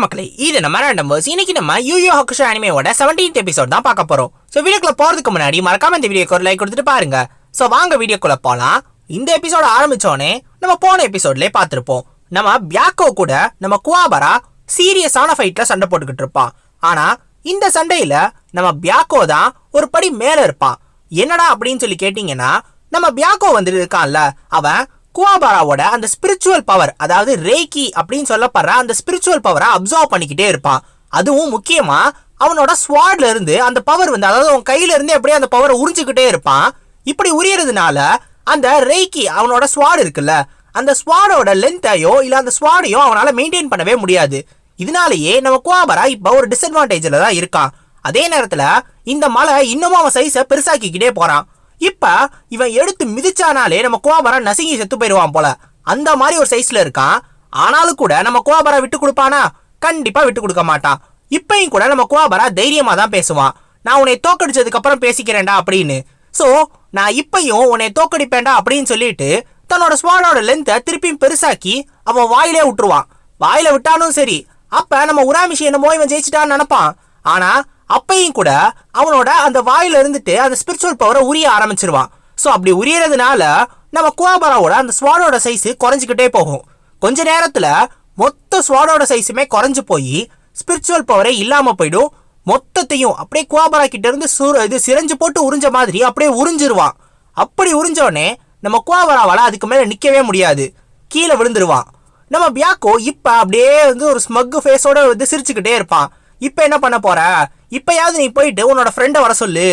வணக்கம் மக்களே இது நம்ம ரேண்டம்பர்ஸ் இன்னைக்கு நம்ம யூ ஹக்குஷோ அனிமேவோட 17th எபிசோட் தான் பார்க்க போறோம். ஸோ வீடியோக்குள்ள போறதுக்கு முன்னாடி மறக்காம இந்த வீடியோக்கு ஒரு லைக் கொடுத்துட்டு பாருங்க. ஸோ வாங்க வீடியோக்குள்ள போலாம். இந்த எபிசோட ஆரம்பிச்சோடனே நம்ம போன எபிசோட்லேயே பார்த்துருப்போம். நம்ம பியாக்கோ கூட நம்ம குவாபரா சீரியஸான ஃபைட்ல சண்டை போட்டுக்கிட்டு இருப்பான் ஆனா இந்த சண்டையில நம்ம பியாக்கோ தான் ஒரு படி மேல இருப்பான் என்னடா அப்படின்னு சொல்லி கேட்டீங்கன்னா நம்ம பியாக்கோ வந்துட்டு இருக்கான்ல அவன் குவாபாராவோட அந்த ஸ்பிரிச்சுவல் பவர் அதாவது ரேக்கி அப்படின்னு சொல்லப்படுற அந்த ஸ்பிரிச்சுவல் பவரை அப்சர்வ் பண்ணிக்கிட்டே இருப்பான். அதுவும் முக்கியமா அவனோட ஸ்வாட்ல இருந்து அந்த பவர் வந்து அதாவது அவன் கையில இருந்து அப்படியே அந்த பவரை உறிஞ்சிக்கிட்டே இருப்பான். இப்படி உரியறதுனால அந்த ரேக்கி அவனோட ஸ்வாட் இருக்குல்ல அந்த ஸ்வாடோட லென்த்தையோ இல்ல அந்த ஸ்வாடையோ அவனால மெயின்டைன் பண்ணவே முடியாது. இதனாலேயே நம்ம குவாபரா இப்ப ஒரு டிஸ்அட்வான்டேஜ்ல தான் இருக்கான். அதே நேரத்துல இந்த மலை இன்னமும் அவன் சைஸை பெருசாக்கிக்கிட்டே போறான். இப்போ இவன் எடுத்து மிதிச்சானாலே நம்ம கோபரா நசுங்கி செத்து போயிடுவான் போல. அந்த மாதிரி ஒரு சைஸ்ல இருக்கான். ஆனாலும் கூட நம்ம கோபரா விட்டு கொடுப்பானா? கண்டிப்பா விட்டு கொடுக்க மாட்டான். இப்பையும் கூட நம்ம கோபரா தைரியமா தான் பேசுவான். நான் உன்னை தோக்கடிச்சதுக்கு அப்புறம் பேசிக்கிறேன்டா அப்படின்னு. சோ நான் இப்பையும் உன்னை தோக்கடிப்பேன்டா அப்படின்னு சொல்லிட்டு தன்னோட ஸ்வானோட லென்த்தை திருப்பியும் பெருசாக்கி அவன் வாயிலே விட்டுருவான். வாயில விட்டாலும் சரி. அப்ப நம்ம உராமிஷி என்னமோ இவன் ஜெயிச்சிட்டான்னு நினைப்பான். ஆனா அப்பையும் கூட அவனோட அந்த வாயில இருந்துட்டு அந்த ஸ்பிரிச்சுவல் பவரை உரிய ஆரம்பிச்சிருவான். ஸோ அப்படி உரியறதுனால நம்ம குவாபராவோட அந்த ஸ்வாடோட சைஸ் குறைஞ்சிக்கிட்டே போகும். கொஞ்ச நேரத்தில் மொத்த ஸ்வாடோட சைஸுமே குறைஞ்சு போய் ஸ்பிரிச்சுவல் பவரே இல்லாமல் போயிடும். மொத்தத்தையும் அப்படியே குவாபரா கிட்ட இருந்து இது சிரஞ்சு போட்டு உறிஞ்ச மாதிரி அப்படியே உறிஞ்சிருவான். அப்படி உறிஞ்சோடனே நம்ம குவாபராவால் அதுக்கு மேலே நிற்கவே முடியாது. கீழே விழுந்துருவான். நம்ம பியாக்கோ இப்போ அப்படியே வந்து ஒரு ஸ்மக் ஃபேஸோட வந்து சிரிச்சுக்கிட்டே இருப்பான். இப்போ என்ன பண்ண போகிற இப்பயாவது நீ போயிட்டு உன்னோட ஃப்ரெண்டை வர சொல்லு.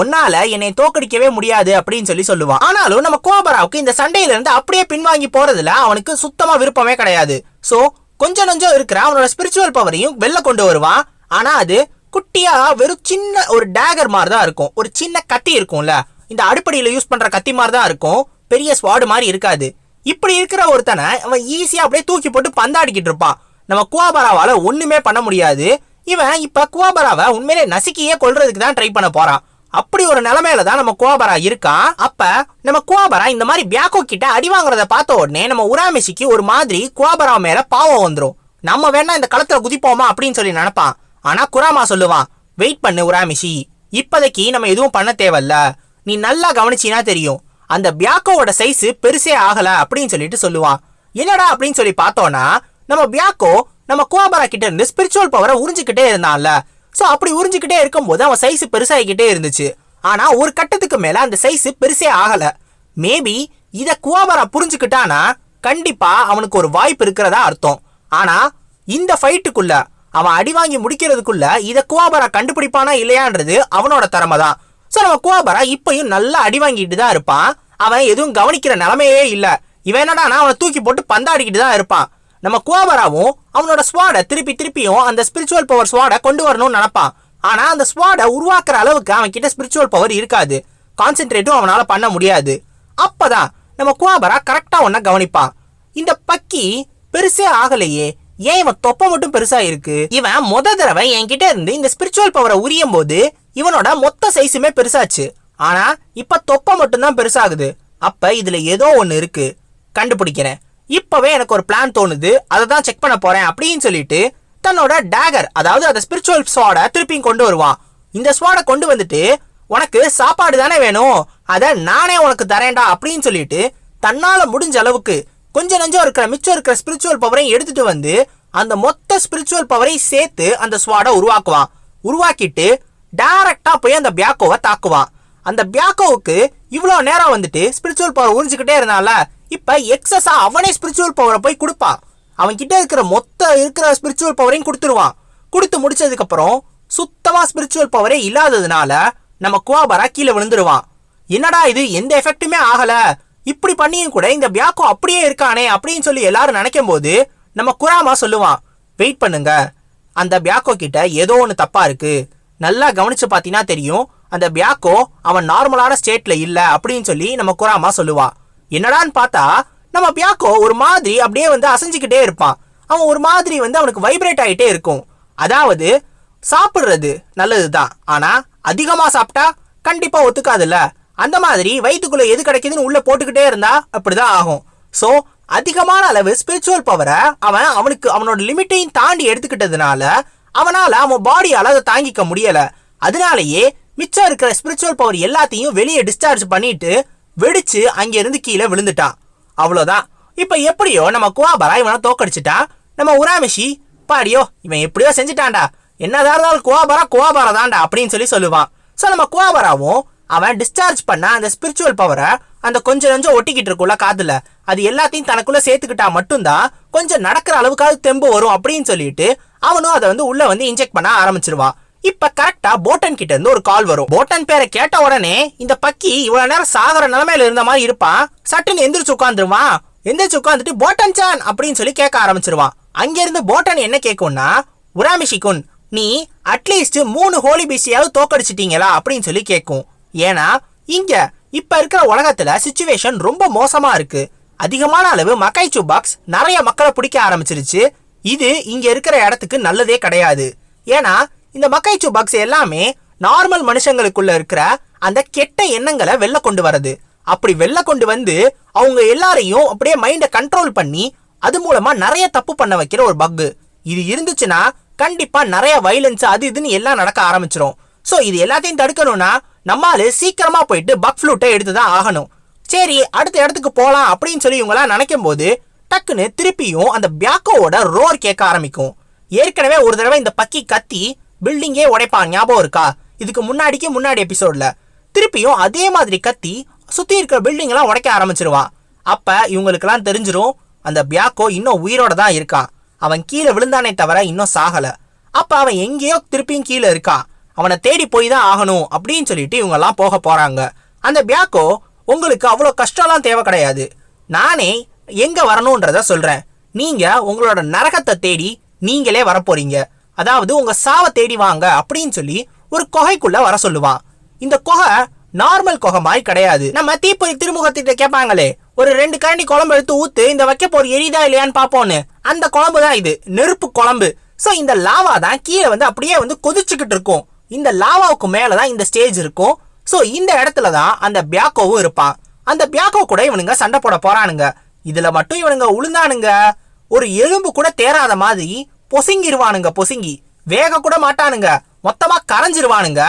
உன்னால என்னை தோக்கடிக்கவே முடியாது அப்படின்னு சொல்லி சொல்லுவான். ஆனாலும் நம்ம கோபராவுக்கு இந்த சண்டையில இருந்து அப்படியே பின்வாங்கி போறதுல அவனுக்கு சுத்தமா விருப்பமே கிடையாது. சோ கொஞ்சம் கொஞ்சம் இருக்கிற அவனோட ஸ்பிரிச்சுவல் பவரையும் வெளில கொண்டு வருவான். ஆனா அது குட்டியா வெறும் சின்ன ஒரு டேகர் மாதிரி தான் இருக்கும். ஒரு சின்ன கத்தி இருக்கும்ல. இந்த அடுப்படியில் யூஸ் பண்ற கத்தி மாதிரி தான் இருக்கும். பெரிய ஸ்வாடு மாதிரி இருக்காது. இப்படி இருக்கிற ஒருத்தனை அவன் ஈஸியா அப்படியே தூக்கி போட்டு பந்தாடிக்கிட்டு இருப்பான். நம்ம குவாபராவால ஒண்ணுமே பண்ண முடியாது. இவன் இப்ப குவாபராவை உண்மையிலே நசுக்கியே கொள்றதுக்கு தான் ட்ரை பண்ண போறான். அப்படி ஒரு நிலைமையில தான் நம்ம குவாபரா இருக்கான் அப்ப நம்ம குவாபரா இந்த மாதிரி பியாக்கோ கிட்ட அடி வாங்குறத பார்த்த உடனே நம்ம உராமிஷிக்கு ஒரு மாதிரி குவாபரா மேல பாவம் வந்துடும் நம்ம வேணா இந்த களத்துல குதிப்போமா அப்படின்னு சொல்லி நினைப்பான். ஆனா குராமா சொல்லுவான் வெயிட் பண்ணு உராமிஷி இப்போதைக்கு நம்ம எதுவும் பண்ண தேவையில்ல. நீ நல்லா கவனிச்சினா தெரியும். அந்த பியாக்கோவோட சைஸ் பெருசே ஆகல அப்படின்னு சொல்லிட்டு சொல்லுவான். என்னடா அப்படின்னு சொல்லி பார்த்தோம்னா நம்ம பியாக்கோ நம்ம குவாபரா கிட்ட இருந்து ஸ்பிரிச்சுவல் பவரை உறிஞ்சிக்கிட்டே இருந்தான்ல. ஸோ அப்படி உறிஞ்சிக்கிட்டே இருக்கும்போது அவன் சைஸ் பெருசாகிக்கிட்டே இருந்துச்சு. ஆனால் ஒரு கட்டத்துக்கு மேலே அந்த சைஸ் பெருசே ஆகலை. மேபி இதை குவாபரா புரிஞ்சுக்கிட்டானா கண்டிப்பாக அவனுக்கு ஒரு வாய்ப்பு இருக்கிறதா அர்த்தம். ஆனால் இந்த ஃபைட்டுக்குள்ள அவன் அடி வாங்கி முடிக்கிறதுக்குள்ள இதை குவாபரா கண்டுபிடிப்பானா இல்லையான்றது அவனோட திறமை தான் ஸோ நம்ம குவாபரா இப்பயும் நல்லா அடி வாங்கிட்டு தான் இருப்பான். அவன் எதுவும் கவனிக்கிற நிலமையே இல்லை. இவன் என்னடானா அவனை தூக்கி போட்டு பந்தாடிக்கிட்டு தான் இருப்பான். நம்ம குவாபராவும் அவனோட ஸ்வாடை திருப்பி திருப்பியும் அந்த ஸ்பிரிச்சுவல் பவர் ஸ்வாடை கொண்டு வரணும்னு நினைப்பான். ஆனால் அந்த ஸ்வாடை உருவாக்குற அளவுக்கு அவன் கிட்ட ஸ்பிரிச்சுவல் பவர் இருக்காது. கான்சென்ட்ரேட்டும் அவனால் பண்ண முடியாது. அப்போதான் நம்ம குவாபரா கரெக்டாக ஒன்றை கவனிப்பான். இந்த பக்கி பெருசே ஆகலையே. ஏன் இவன் தொப்பை மட்டும் பெருசா இருக்கு? இவன் மொத தடவை என்கிட்ட இருந்து இந்த ஸ்பிரிச்சுவல் பவரை உரியும் போது இவனோட மொத்த சைஸுமே பெருசாச்சு. ஆனா இப்ப தொப்பை மட்டும்தான் பெருசாகுது. அப்ப இதுல ஏதோ ஒன்று இருக்கு. கண்டுபிடிக்கிறேன். இப்போவே எனக்கு ஒரு பிளான் தோணுது. அதை தான் செக் பண்ண போகிறேன் அப்படின்னு சொல்லிட்டு தன்னோட டேகர் அதாவது அந்த ஸ்பிரிச்சுவல் ஸ்வாடை திருப்பியும் கொண்டு வருவான். இந்த ஸ்வாடை கொண்டு வந்துட்டு உனக்கு சாப்பாடு தானே வேணும்? அதை நானே உனக்கு தரேன்டா அப்படின்னு சொல்லிட்டு தன்னால் முடிஞ்ச அளவுக்கு கொஞ்சம் நஞ்சம் இருக்கிற மிச்சம் இருக்கிற ஸ்பிரிச்சுவல் பவரையும் எடுத்துட்டு வந்து அந்த மொத்த ஸ்பிரிச்சுவல் பவரையும் சேர்த்து அந்த ஸ்வாடை உருவாக்குவான். உருவாக்கிட்டு டைரக்டாக போய் அந்த பியாக்கோவை தாக்குவான். அந்த பியாக்கோவுக்கு இவ்வளோ நேரம் வந்துட்டு ஸ்பிரிச்சுவல் பவர் உறிஞ்சிக்கிட்டே இருந்தால இப்போ எக்ஸஸாக அவனே ஸ்பிரிச்சுவல் பவரை போய் கொடுப்பான் அவன் கிட்ட இருக்கிற மொத்த இருக்கிற ஸ்பிரிச்சுவல் பவரையும் கொடுத்துருவான் கொடுத்து முடிச்சதுக்கப்புறம் சுத்தமாக ஸ்பிரிச்சுவல் பவரே இல்லாததுனால நம்ம குவாபரா கீழே விழுந்துருவான் என்னடா இது? எந்த எஃபெக்ட்டுமே ஆகலை. இப்படி பண்ணியும் கூட இந்த பியாக்கோ அப்படியே இருக்கானே அப்படின்னு சொல்லி எல்லாரும் நினைக்கும் போது நம்ம குராமா சொல்லுவான் வெயிட் பண்ணுங்க. அந்த பியாக்கோ கிட்ட ஏதோ ஒன்று தப்பா இருக்கு. நல்லா கவனிச்சு பார்த்தீங்கன்னா தெரியும். அந்த பியாக்கோ அவன் நார்மலான ஸ்டேட்ல இல்லை அப்படின்னு சொல்லி நம்ம குராமா சொல்லுவான் என்னடான்னு பார்த்தா நம்ம பியாக்கோ ஒரு மாதிரி அப்படியே வந்து அசைஞ்சுக்கிட்டே இருப்பான். அவன் ஒரு மாதிரி வந்து அவனுக்கு வைப்ரேட் ஆகிட்டே இருக்கும். அதாவது சாப்பிட்றது நல்லது தான் ஆனால் அதிகமாக சாப்பிட்டா கண்டிப்பாக ஒத்துக்காதுல்ல. அந்த மாதிரி வயிற்றுக்குள்ளே எது கிடைக்குதுன்னு உள்ளே போட்டுக்கிட்டே இருந்தா அப்படிதான் ஆகும். ஸோ அதிகமான அளவு ஸ்பிரிச்சுவல் பவரை அவன் அவனுக்கு அவனோட லிமிட்டையும் தாண்டி எடுத்துக்கிட்டதுனால அவனால் அவன் பாடியால் அதை தாங்கிக்க முடியலை. அதனாலேயே மிச்சம் இருக்கிற ஸ்பிரிச்சுவல் பவர் எல்லாத்தையும் வெளியே டிஸ்சார்ஜ் பண்ணிட்டு வெடிச்சு அங்க இருந்து கீழே விழுந்துட்டான் அவ்வளோதான். இப்போ எப்படியோ நம்ம குவாபரா இவனை தோக்கடிச்சிட்டான் நம்ம உராமிஷி பாடியோ இவன் எப்படியோ செஞ்சுட்டான்டா. என்னதான் இருந்தாலும் குவாபரா குவாபரா தான்டா அப்படின்னு சொல்லி சொல்லுவான். ஸோ நம்ம குவாபராவும் அவன் டிஸ்சார்ஜ் பண்ண அந்த ஸ்பிரிச்சுவல் பவரை அந்த கொஞ்சம் கொஞ்சம் ஒட்டிக்கிட்டு இருக்குள்ள காதுல. அது எல்லாத்தையும் தனக்குள்ள சேர்த்துக்கிட்டா மட்டும்தான் கொஞ்சம் நடக்கிற அளவுக்காவது தெம்பு வரும் அப்படின்னு சொல்லிட்டு அவனும் அதை வந்து உள்ள வந்து இன்ஜெக்ட் பண்ண ஆரம்பிச்சிருவான். இப்ப கரெக்டா போட்டன் கிட்ட இருந்து ஒரு கால் வரும். போட்டன் பேரை கேட்ட உடனே இந்த பக்கி இவ்வளவு நேரம் சாகர நிலைமையில இருந்த மாதிரி இருப்பான் சட்டுன்னு எந்திரிச்சு உட்காந்துருவான் எந்திரிச்சு உட்காந்துட்டு போட்டன் சான் அப்படின்னு சொல்லி கேட்க ஆரம்பிச்சிருவான் அங்கிருந்து போட்டன் என்ன கேட்கும்னா உராமிஷிகுன் நீ அட்லீஸ்ட் மூணு ஹோலி பிசியாவது தோக்கடிச்சிட்டீங்களா? அப்படின்னு சொல்லி கேட்கும் ஏன்னா இங்க இப்ப இருக்கிற உலகத்துல சுச்சுவேஷன் ரொம்ப மோசமா இருக்கு. அதிகமான அளவு மக்காய்ச்சு பாக்ஸ் நிறைய மக்களை பிடிக்க ஆரம்பிச்சிருச்சு. இது இங்க இருக்கிற இடத்துக்கு நல்லதே கிடையாது. ஏன்னா இந்த மக்காய்ச்சு பாக்ஸ் எல்லாமே நார்மல் மனுஷங்களுக்குள்ள இருக்கிற அந்த கெட்ட எண்ணங்களை வெளில கொண்டு வரது. அப்படி வெளில கொண்டு வந்து அவங்க எல்லாரையும் அப்படியே மைண்டை கண்ட்ரோல் பண்ணி அது மூலமா நிறைய தப்பு பண்ண வைக்கிற ஒரு பக்கு இது இருந்துச்சுன்னா கண்டிப்பா நிறைய வைலன்ஸ் அது இதுன்னு எல்லாம் நடக்க ஆரம்பிச்சிரும். ஸோ இது எல்லாத்தையும் தடுக்கணும்னா நம்மால சீக்கிரமா போயிட்டு பக் ஃப்ளூட்டை எடுத்து தான் ஆகணும். சரி அடுத்த இடத்துக்கு போகலாம் அப்படின்னு சொல்லி இவங்களாம் நினைக்கும் போது டக்குன்னு திருப்பியும் அந்த பியாக்கோவோட ரோர் கேட்க ஆரம்பிக்கும். ஏற்கனவே ஒரு தடவை இந்த பக்கி கத்தி பில்டிங்கே உடைப்பான். ஞாபகம் இருக்கா? இதுக்கு முன்னாடிக்கு முன்னாடி எபிசோட்ல திருப்பியும் அதே மாதிரி கத்தி சுற்றி இருக்கிற பில்டிங்கெல்லாம் உடைக்க ஆரம்பிச்சிருவான் அப்போ இவங்களுக்கெல்லாம் தெரிஞ்சிரும் அந்த பியாக்கோ இன்னும் உயிரோட தான் இருக்கான் அவன் கீழே விழுந்தானே தவிர இன்னும் சாகலை. அப்போ அவன் எங்கேயோ திருப்பியும் கீழே இருக்கான் அவனை தேடி போய் தான் ஆகணும் அப்படின்னு சொல்லிட்டு இவங்கெல்லாம் போக போகிறாங்க அந்த பியாக்கோ உங்களுக்கு அவ்வளோ கஷ்டம்லாம் தேவை கிடையாது. நானே எங்கே வரணுன்றத சொல்கிறேன் நீங்கள் உங்களோட நரகத்தை தேடி நீங்களே வரப்போறீங்க. அதாவது உங்க சாவை தேடி வாங்க அப்படின்னு சொல்லி ஒரு கொகைக்குள்ள வர சொல்லுவான் இந்த குகை நார்மல் குகை மாதிரி கிடையாது. நம்ம தீப்பொறி திருமுகத்திட்ட கேட்பாங்களே ஒரு ரெண்டு கரண்டி குழம்பு எடுத்து ஊத்து இந்த வைக்க போற எரிதா இல்லையான்னு பாப்போன்னு அந்த குழம்பு தான் இது நெருப்பு குழம்பு. சோ இந்த லாவா தான் கீழே வந்து அப்படியே வந்து கொதிச்சுக்கிட்டு இருக்கும். இந்த லாவாவுக்கு மேலதான் இந்த ஸ்டேஜ் இருக்கும். சோ இந்த இடத்துல தான் அந்த பியாக்கோவும் இருப்பான் அந்த பியாக்கோ கூட இவனுங்க சண்டை போட போறானுங்க. இதுல மட்டும் இவனுங்க உளுந்தானுங்க. ஒரு எலும்பு கூட தேராத மாதிரி பொசுங்கிருவானுங்க பொசுங்கி. வேக கூட மாட்டானுங்க. மொத்தமா கரைஞ்சிருவானுங்க.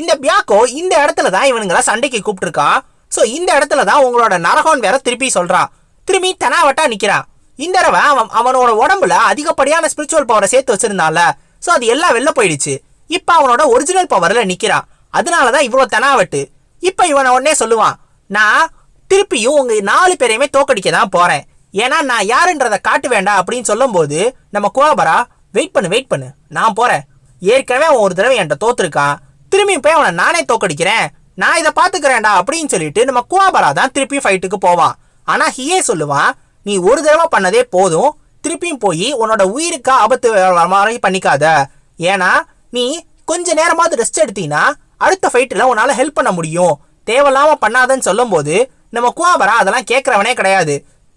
இந்த பியாக்கோ இந்த இடத்துல தான் இவனுங்கள சண்டைக்கு கூப்பிட்டுருக்கான் ஸோ இந்த இடத்துல தான் உங்களோட நரகோன் வேற திருப்பி சொல்றான் திரும்பி தெனாவட்டா நிக்கிறான் இந்த தடவை அவன் அவனோட உடம்புல அதிகப்படியான ஸ்பிரிச்சுவல் பவரை சேர்த்து வச்சிருந்தான்ல. ஸோ அது எல்லாம் வெளில போயிடுச்சு. இப்போ அவனோட ஒரிஜினல் பவர்ல நிக்கிறான் அதனாலதான் இவ்வளோ தெனாவட்டு. இப்போ இவனை உடனே சொல்லுவான் நான் திருப்பியும் உங்க நாலு பேரையுமே தோக்கடிக்க தான் போறேன். ஏன்னா நான் யாருன்றதை காட்டு வேண்டாம் அப்படின்னு சொல்லும்போது நம்ம கோபரா வெயிட் பண்ணு வெயிட் பண்ணு நான் போகிறேன் ஏற்கனவே அவன் ஒரு தடவை என்கிட்ட தோத்துருக்கான். திரும்பி போய் அவனை நானே தோக்கடிக்கிறேன். நான் இதை பார்த்துக்கிறேன்டா அப்படின்னு சொல்லிட்டு நம்ம குவாபரா தான் திருப்பி ஃபைட்டுக்கு போவான். ஆனால் ஹியே சொல்லுவான் நீ ஒரு தடவை பண்ணதே போதும். திருப்பியும் போய் உன்னோட உயிருக்கு ஆபத்து வர மாதிரி பண்ணிக்காத. ஏன்னா நீ கொஞ்ச நேரமாவது ரெஸ்ட் எடுத்தீங்கன்னா அடுத்த ஃபைட்டில் உன்னால் ஹெல்ப் பண்ண முடியும். தேவையில்லாமல் பண்ணாதன்னு சொல்லும்போது நம்ம குவாபரா அதெல்லாம் கேட்குறவனே கிடையாது.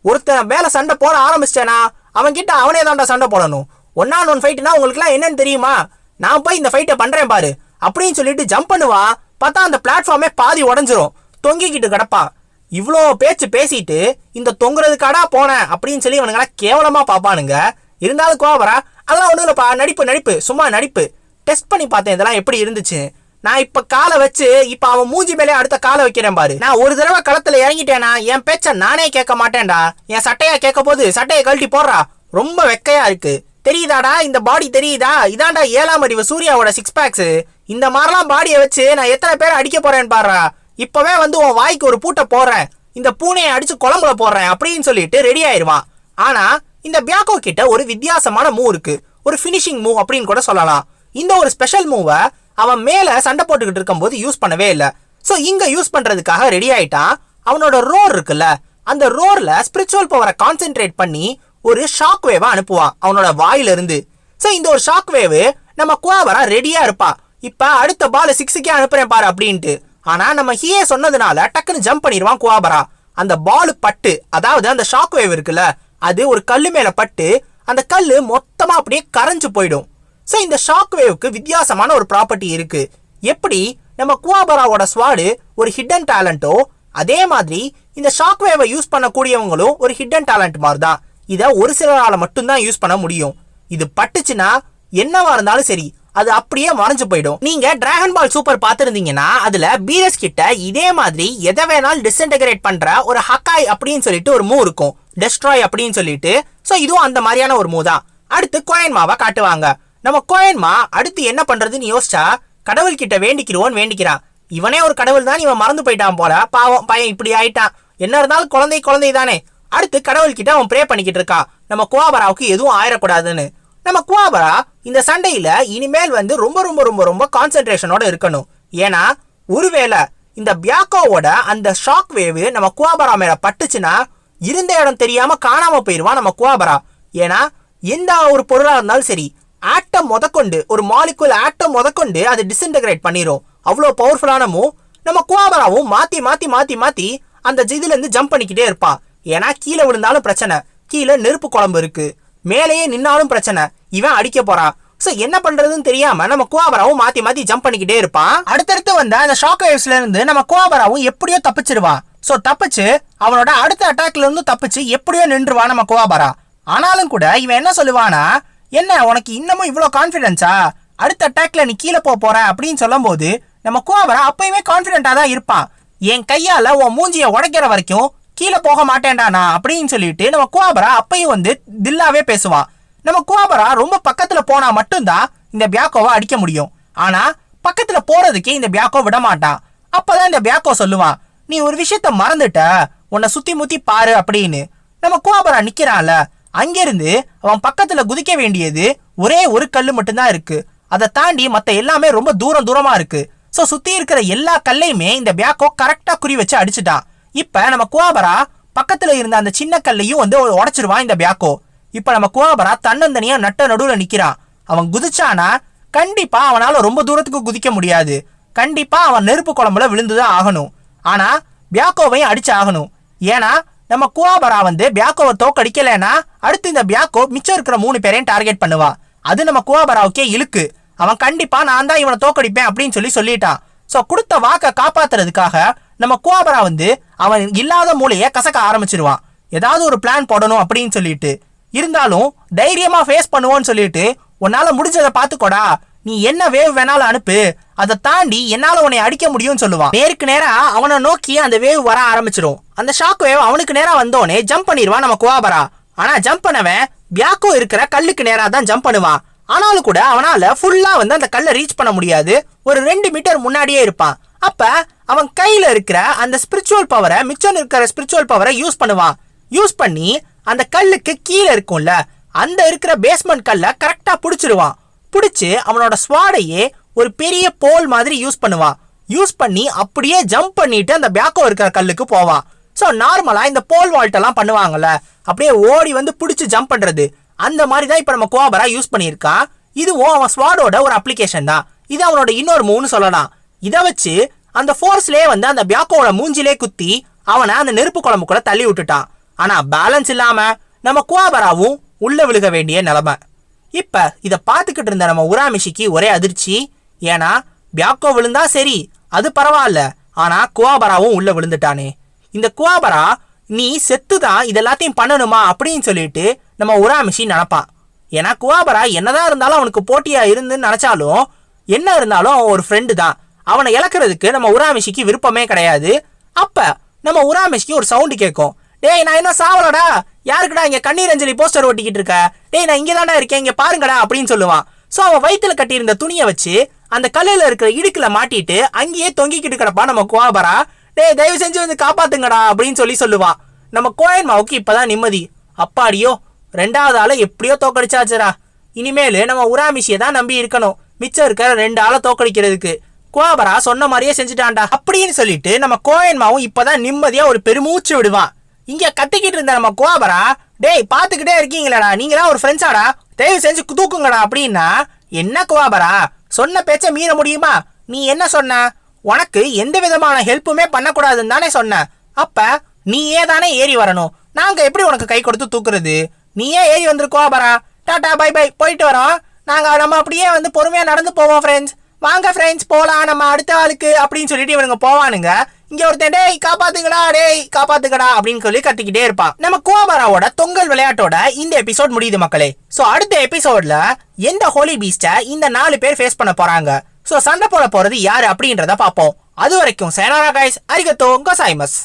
ஒருத்தன் வேலை சண்டை போட ஆரம்பிச்சிட்டேனா அவன் கிட்ட அவனே தான்டா சண்டை போடணும். ஒன்னா ஒன் ஃபைட்னா உங்களுக்குலாம் என்னன்னு தெரியுமா? நான் போய் இந்த ஃபைட்டை பண்ணுறேன் பாரு. அப்படின்னு சொல்லிட்டு ஜம்ப் பண்ணுவான் பார்த்தா அந்த பிளாட்ஃபார்மே பாதி உடஞ்சிரும். தொங்கிக்கிட்டு கிடப்பான் இவ்வளோ பேச்சு பேசிட்டு இந்த தொங்குறதுக்காடா போனேன் அப்படின்னு சொல்லி இவனுங்களாம் கேவலமாக பார்ப்பானுங்க. இருந்தாலும் கோவரா அதெல்லாம் ஒன்றும் இல்லைப்பா நடிப்பு நடிப்பு சும்மா நடிப்பு. டெஸ்ட் பண்ணி பார்த்தேன் இதெல்லாம் எப்படி இருந்துச்சு. நான் இப்ப காலை வச்சு இப்ப அவன் மூஞ்சி மேலே அடுத்த காலை வைக்கிறேன் பாரு. நான் ஒரு தடவை களத்துல இறங்கிட்டேனா என் பேச்ச நானே கேட்க மாட்டேன்டா. என் சட்டையா கேட்க போது சட்டையை கழட்டி போடுறா. ரொம்ப வெக்கையா இருக்கு. தெரியுதாடா இந்த பாடி தெரியுதா? இதான்டா ஏழாம் அறிவு சூர்யாவோட சிக்ஸ் பேக்ஸ் இந்த மாதிரிலாம் பாடியை வச்சு நான் எத்தனை பேர் அடிக்க போறேன்னு பாடுறா இப்பவே வந்து உன் வாய்க்கு ஒரு பூட்டை போடுறேன். இந்த பூனையை அடிச்சு குழம்புல போடுறேன் அப்படின்னு சொல்லிட்டு ரெடி ஆயிடுவான் ஆனா இந்த பியாக்கோ கிட்ட ஒரு வித்தியாசமான மூவ் இருக்கு. ஒரு ஃபினிஷிங் மூவ் அப்படின்னு கூட சொல்லலாம். இந்த ஒரு ஸ்பெஷல் மூவை அவன் மேலே சண்டை போட்டுக்கிட்டு இருக்கும்போது யூஸ் பண்ணவே இல்லை. ஸோ இங்கே யூஸ் பண்ணுறதுக்காக ரெடி ஆகிட்டான் அவனோட ரோர் இருக்குல்ல அந்த ரோரில் ஸ்பிரிச்சுவல் பவரை கான்சென்ட்ரேட் பண்ணி ஒரு ஷாக் வேவை அனுப்புவான் அவனோட வாயிலிருந்து. ஸோ இந்த ஒரு ஷாக் வேவு நம்ம குவாவரா ரெடியாக இருப்பா. இப்போ அடுத்த பால் சிக்ஸுக்கே அனுப்புகிறேன் பாரு அப்படின்ட்டு. ஆனால் நம்ம ஹியே சொன்னதுனால டக்குன்னு ஜம்ப் பண்ணிடுவான் குவாபரா. அந்த பால் பட்டு அதாவது அந்த ஷாக் வேவ் இருக்குல்ல அது ஒரு கல்லு மேலே பட்டு அந்த கல் மொத்தமாக அப்படியே கரைஞ்சு போயிடும். ஸோ இந்த ஷாக் வேவ்க்கு வித்தியாசமான ஒரு ப்ராப்பர்ட்டி இருக்கு. எப்படி? நம்ம குவாபராவோட ஸ்வாடு ஒரு ஹிடன் டேலண்ட்டோ அதே மாதிரி இந்த ஷாக் வேவை யூஸ் பண்ணக்கூடியவங்களும் ஒரு ஹிடன் டேலண்ட் மாதிரி தான் இதை ஒரு சிலரால் மட்டும்தான் யூஸ் பண்ண முடியும். இது பட்டுச்சுன்னா என்னவா இருந்தாலும் சரி அது அப்படியே மறைஞ்சு போயிடும். நீங்க டிராகன் பால் சூப்பர் பார்த்துருந்தீங்கன்னா அதுல பீரஸ் கிட்ட இதே மாதிரி எதை வேணாலும் டிஸ்இன்டகிரேட் பண்ற ஒரு ஹக்காய் அப்படின்னு சொல்லிட்டு ஒரு மூ இருக்கும். டெஸ்ட்ராய் அப்படின்னு சொல்லிட்டு. ஸோ இதுவும் அந்த மாதிரியான ஒரு மூ தான். அடுத்து கோயன்மாவை காட்டுவாங்க. நம்ம கோயன்மா அடுத்து என்ன பண்றதுன்னு யோசிச்சா கடவுள் கிட்ட வேண்டிக்கிறோன்னு வேண்டிக்கிறான் இவனே ஒரு கடவுள் தான் இவன் மறந்து போயிட்டான் போல. பாவம் பையன் இப்படி ஆயிட்டான். என்ன இருந்தாலும் குழந்தை குழந்தை தானே. அடுத்து கடவுள் கிட்ட அவன் ப்ரே பண்ணிக்கிட்டு இருக்கான் நம்ம குவாபராவுக்கு எதுவும் ஆயிடக்கூடாதுன்னு நம்ம குவாபரா இந்த சண்டையில இனிமேல் வந்து ரொம்ப ரொம்ப ரொம்ப ரொம்ப கான்சென்ட்ரேஷனோட இருக்கணும். ஏன்னா ஒருவேளை இந்த பியாக்கோவோட அந்த ஷாக் வேவ் நம்ம குவாபரா மேல பட்டுச்சுன்னா இருந்த இடம் தெரியாம காணாம போயிருவான் நம்ம குவாபரா. ஏன்னா எந்த ஒரு பொருளா இருந்தாலும் சரி ஆட்டம் முதற்கொண்டு ஒரு மாலிகுல் ஆட்டம் முதற்கொண்டு அது டிஸ்இன்டகிரேட் பண்ணிடும் அவ்வளோ பவர்ஃபுல்லான மூவ் நம்ம குவாபராவும் மாற்றி மாற்றி மாற்றி மாற்றி அந்த இதுல இருந்து ஜம்ப் பண்ணிக்கிட்டே இருப்பான் ஏன்னா கீழே விழுந்தாலும் பிரச்சனை. கீழே நெருப்பு குழம்பு இருக்கு. மேலேயே நின்னாலும் பிரச்சனை. இவன் அடிக்க போறான் ஸோ என்ன பண்றதுன்னு தெரியாம நம்ம குவாபராவும் மாத்தி மாத்தி ஜம்ப் பண்ணிக்கிட்டே இருப்பான் அடுத்தடுத்து வந்த அந்த ஷாக் வேவ்ஸ்ல இருந்து நம்ம குவாபராவும் எப்படியோ தப்பிச்சிருவான் ஸோ தப்பிச்சு அவனோட அடுத்த அட்டாக்ல இருந்து தப்பிச்சு எப்படியோ நின்றுவான் நம்ம குவாபரா ஆனாலும் கூட இவன் என்ன சொல்லுவானா என்ன உனக்கு இன்னமும் இவ்வளோ கான்ஃபிடென்ஸா அடுத்த அட்டாக்ல நீ கீழே போக போற அப்படின்னு சொல்லும்போது நம்ம கோவரா அப்பயுமே கான்ஃபிடென்ட்டா தான் இருப்பான் என் கையால உன் மூஞ்சியை உடைக்கிற வரைக்கும் கீழே போக மாட்டேன்டா நான் அப்படின்னு சொல்லிட்டு நம்ம குவாபரா அப்பையும் வந்து தில்லாவே பேசுவான் நம்ம குவாபரா ரொம்ப பக்கத்துல போனா மட்டும்தான் இந்த பியாக்கோவை அடிக்க முடியும். ஆனா பக்கத்துல போறதுக்கே இந்த பியாக்கோ விட மாட்டான் அப்பதான் இந்த பியாக்கோ சொல்லுவான் நீ ஒரு விஷயத்த மறந்துட்ட. உன்னை சுத்தி முத்தி பாரு அப்படின்னு. நம்ம குவாபரா நிக்கிறான்ல அங்கிருந்து அவன் பக்கத்துல குதிக்க வேண்டியது ஒரே ஒரு கல் மட்டும்தான் இருக்கு. அதை தாண்டி மத்த எல்லாமே ரொம்ப தூரம் தூரமா இருக்கு. சோ சுத்தி இருக்கிற எல்லா கல்லையுமே இந்த பேக்கோ கரெக்டா குறி வச்சு அடிச்சுட்டான். இப்ப நம்ம குவாபரா பக்கத்துல இருந்த அந்த சின்ன கல்லையும் வந்து உடைச்சிருவான் இந்த பேக்கோ இப்ப நம்ம குவாபரா தன்னந்தனியா நட்ட நடுவுல நிக்கிறான். அவன் குதிச்சானா கண்டிப்பா அவனால ரொம்ப தூரத்துக்கு குதிக்க முடியாது. கண்டிப்பா அவன் நெருப்பு குழம்புல விழுந்துதான் ஆகணும். ஆனா பியாக்கோவையும் அடிச்சு ஆகணும் ஏன்னா நம்ம குவாபரா வந்து பியாக்கோவை தோக்கடிக்கலைன்னா அடுத்து இந்த பியாக்கோ மிச்சம் இருக்கிற மூணு பேரையும் டார்கெட் பண்ணுவா. அது நம்ம குவாபராவுக்கே இழுக்கு. அவன் கண்டிப்பா நான் தான் இவனை தோக்கடிப்பேன் அப்படின்னு சொல்லி சொல்லிட்டான் ஸோ கொடுத்த வாக்கை காப்பாத்துறதுக்காக நம்ம குவாபரா வந்து அவன் இல்லாத மூலையை கசக்க ஆரம்பிச்சிருவான் ஏதாவது ஒரு பிளான் போடணும் அப்படின்னு சொல்லிட்டு. இருந்தாலும் தைரியமா ஃபேஸ் பண்ணுவோன்னு சொல்லிட்டு உன்னால முடிஞ்சதை பார்த்துக்கோடா. நீ என்ன வேவ் வேணாலும் அனுப்பு அதை தாண்டி என்னால உன்னை அடிக்க முடியும்னு சொல்லுவான். நேருக்கு நேரா அவனை நோக்கி அந்த வேவ் வர ஆரம்பிச்சிடும் அந்த ஷாக் வேவ் அவனுக்கு நேரா வந்தோடனே ஜம்ப் பண்ணிடுவான் நம்ம குவாபரா. ஆனா ஜம்ப் பண்ணவன் பியாக்கோ இருக்கிற கல்லுக்கு நேரா தான் ஜம்ப் பண்ணுவான். ஆனாலும் கூட அவனால ஃபுல்லா வந்து அந்த கல்லை ரீச் பண்ண முடியாது. ஒரு ரெண்டு மீட்டர் முன்னாடியே இருப்பான். அப்ப அவன் கையில இருக்கிற அந்த ஸ்பிரிச்சுவல் பவரை மிச்சம் இருக்கிற ஸ்பிரிச்சுவல் பவரை யூஸ் பண்ணுவான். யூஸ் பண்ணி அந்த கல்லுக்கு கீழே இருக்கும்ல அந்த இருக்கிற பேஸ்மெண்ட் கல்லை கரெக்டா புடிச்சிருவான் பிடிச்சி அவனோட ஸ்வாடையே ஒரு பெரிய போல் மாதிரி யூஸ் பண்ணுவான் யூஸ் பண்ணி அப்படியே ஜம்ப் பண்ணிட்டு அந்த பேக்கோ இருக்கிற கல்லுக்கு போவான் ஸோ நார்மலாக இந்த போல் வால்ட்டெல்லாம் பண்ணுவாங்கல்ல அப்படியே ஓடி வந்து பிடிச்சி ஜம்ப் பண்ணுறது அந்த மாதிரி தான் இப்போ நம்ம கோபரா யூஸ் பண்ணியிருக்கான் இதுவும் அவன் ஸ்வாடோட ஒரு அப்ளிகேஷன் தான். இது அவனோட இன்னொரு மூவ்னு சொல்லலாம். இதை வச்சு அந்த ஃபோர்ஸ்லேயே வந்து அந்த பியாக்கோட மூஞ்சிலே குத்தி அவனை அந்த நெருப்பு குழம்புக்குள்ள தள்ளி விட்டுட்டான். ஆனால் பேலன்ஸ் இல்லாமல் நம்ம குவாபராவும் உள்ளே விழுக வேண்டிய நிலமை. இப்போ இதை பார்த்துக்கிட்டு இருந்த நம்ம உராமிஷிக்கு ஒரே அதிர்ச்சி. ஏன்னா பியாக்கோ விழுந்தா சரி அது பரவாயில்ல ஆனா குவாபராவும் உள்ள விழுந்துட்டானே. இந்த குவாபரா நீ செத்துதான் இது எல்லாத்தையும் பண்ணணுமா? அப்படின்னு சொல்லிட்டு நம்ம உராமிஷி நினப்பான் ஏன்னா குவாபரா என்னதான் இருந்தாலும் அவனுக்கு போட்டியா இருந்துன்னு நினைச்சாலும் என்ன இருந்தாலும் அவன் ஒரு ஃப்ரெண்டு தான். அவனை இழக்கிறதுக்கு நம்ம உராமிஷிக்கு விருப்பமே கிடையாது. அப்ப நம்ம உராமிஷிக்கு ஒரு சவுண்டு கேட்கும் டேய் நான் என்ன சாவலடா? யாருக்குடா இங்க கண்ணீர் அஞ்சலி போஸ்டர் ஒட்டிக்கிட்டு இருக்க? டேய் நான் இங்கே தானே இருக்கேன் இங்க பாருங்கடா அப்படின்னு சொல்லுவான். சோ அவன் வயிற்றுல கட்டியிருந்த துணியை வச்சு அந்த கல்லில் இருக்கிற இடுக்கில் மாட்டிட்டு அங்கேயே தொங்கிக்கிட்டு கிடப்பா நம்ம கோபரா. டேய் தயவு செஞ்சு வந்து காப்பாத்துங்கடா அப்படின்னு சொல்லி சொல்லுவான். நம்ம கோயன் மாவுக்கு இப்பதான் நிம்மதி. அப்பாடியோ ரெண்டாவது ஆளை எப்படியோ தோக்கடிச்சாச்சுரா இனிமேல் நம்ம உராமிஷியை தான் நம்பி இருக்கணும். மிச்சம் இருக்கிற ரெண்டு ஆளை தோக்கடிக்கிறதுக்கு. குவாபரா சொன்ன மாதிரியே செஞ்சுட்டான்டா. அப்படின்னு சொல்லிட்டு நம்ம கோயன்மாவும் இப்பதான் நிம்மதியா ஒரு பெருமூச்சு விடுவான். இங்க கத்திக்கிட்டு இருந்த நம்ம கோபரா டேய் பாத்துக்கிட்டே இருக்கீங்களடா. நீங்களாம் ஒரு ஃப்ரெண்ட்ஸாடா தயவு செஞ்சு தூக்குங்கடா அப்படின்னா என்ன குவாபரா சொன்ன பேச்ச மீற முடியுமா? நீ என்ன சொன்ன? உனக்கு எந்த விதமான ஹெல்ப்புமே பண்ணக்கூடாதுன்னு தானே சொன்ன. அப்ப நீயே தானே ஏறி வரணும். நாங்க எப்படி உனக்கு கை கொடுத்து தூக்குறது? நீயே ஏறி வந்துரு பரா டாடா பை பை. போயிட்டு வரோம். நாங்க நம்ம அப்படியே வந்து பொறுமையா நடந்து போவோம் ஃப்ரெண்ட்ஸ் வாங்க ஃப்ரெண்ட்ஸ் போலாம். நம்ம அடுத்த ஆளுக்கு அப்படின்னு சொல்லிட்டு இவனுங்க போவானுங்க. இங்க ஒருத்தன் டேய் காப்பாத்துக்கடா டேய் காப்பாத்துக்கடா அப்படின்னு சொல்லி கத்திக்கிட்டே இருப்பான். நம்ம குவாபராவோட தொங்கல் விளையாட்டோட இந்த எபிசோட் முடியுது மக்களே. சோ அடுத்த எபிசோட்ல எந்த ஹோலி பீஸ்ட இந்த நாலு பேர் ஃபேஸ் பண்ண போறாங்க? சோ சண்டை போட போறது யாரு அப்படின்றத பாப்போம் அது வரைக்கும் சேனாரா கைஸ் அரிகத்தோ கோசாய்மஸ்